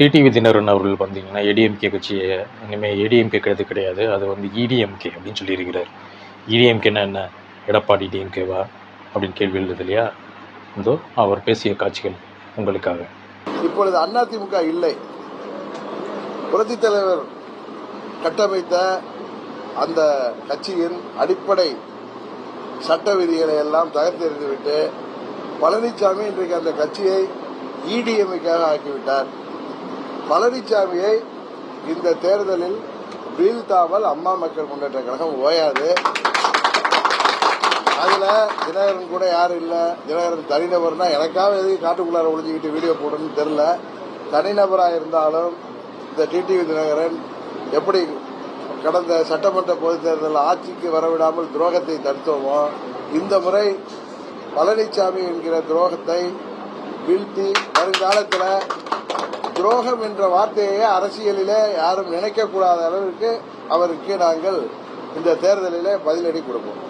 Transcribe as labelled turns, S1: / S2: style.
S1: TTV Dinakaran அவர்கள் பார்த்தீங்கன்னா ஏடிஎம்கே கட்சியை இனிமேல் ஏடிஎம்கே கிடையாது கிடையாது. அது வந்து இடிஎம்கே அப்படின்னு சொல்லியிருக்கிறார். இடிஎம்கேன்னா என்ன? எடப்பாடி டிஎம்கேவா அப்படின்னு கேள்வி எழுது இல்லையா? இதோ அவர் பேசிய காட்சிகள் உங்களுக்காக.
S2: இப்பொழுது அதிமுக இல்லை. புரட்சி தலைவர் கட்டமைத்த அந்த கட்சியின் அடிப்படை சட்ட விதிகளை எல்லாம் தகர்த்தெறிந்துவிட்டு பழனிசாமி இன்றைக்கு அந்த கட்சியை இடிஎம்ஐக்காக ஆக்கிவிட்டார். பழனிசாமியை இந்த தேர்தலில் வீழ்த்தாமல் அம்மா மக்கள் முன்னேற்ற கழகம் ஓயாது. அதுல தினகரன் கூட யாரும் இல்ல. தினகரன் தனிநபர்னா எனக்காக எதுக்கு காட்டுக்குள்ளார ஒழிஞ்சிக்கிட்டு வீடியோ போடணும்னு தெரியல. தனிநபராக இருந்தாலும் இந்த டிடிவி தினகரன் எப்படி கடந்த சட்டமன்ற பொதுத் தேர்தலில் ஆட்சிக்கு வரவிடாமல் துரோகத்தை தடுத்தோமோ இந்த முறை பழனிசாமி என்கிற துரோகத்தை வீழ்த்தி வருங்காலத்தில் துரோகம் என்ற வார்த்தையை அரசியலிலே யாரும் நினைக்கக்கூடாத அளவிற்கு அவருக்கு நாங்கள் இந்த தேர்தலிலே பதிலடி கொடுப்போம்.